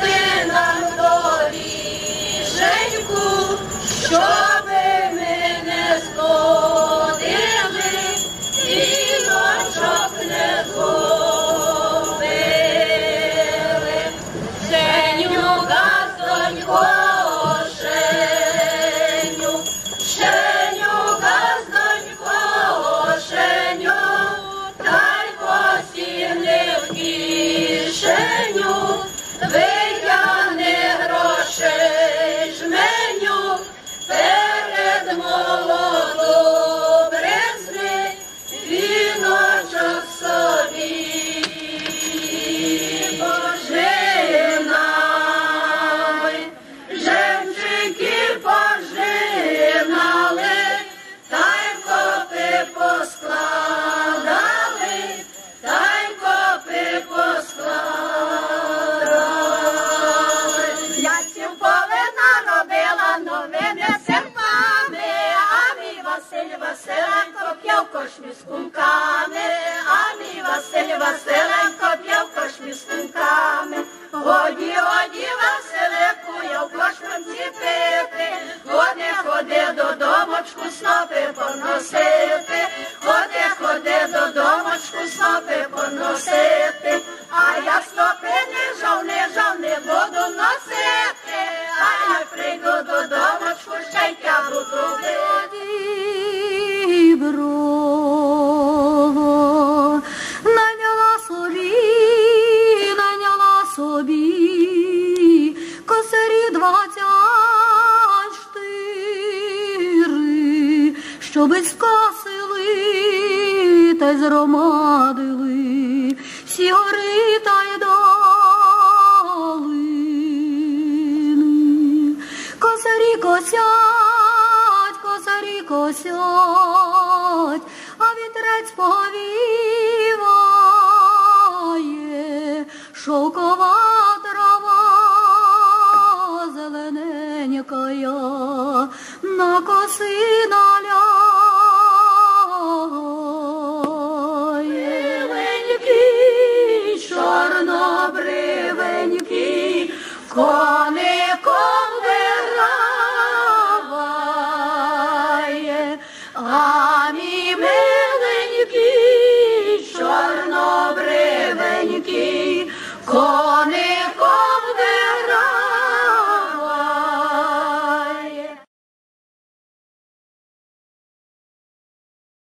ти нам доріженьку, щоби ми не сходили, віночок не згубили. Женю, газонько, женю, женю, газонько, женю, та й додомочку снопи поносити, ходи, ходи до додомочку снопи поносити, а я стопи, не жав, не жав, не буду носити, а я прийду до додомочку ще й тягу туди. Щоби скосили та й зромадили. Всі гори та й долини. Косарі косять, косарі косять, а вітрець повіває, шовкова трава зелененькая, на коси Squad!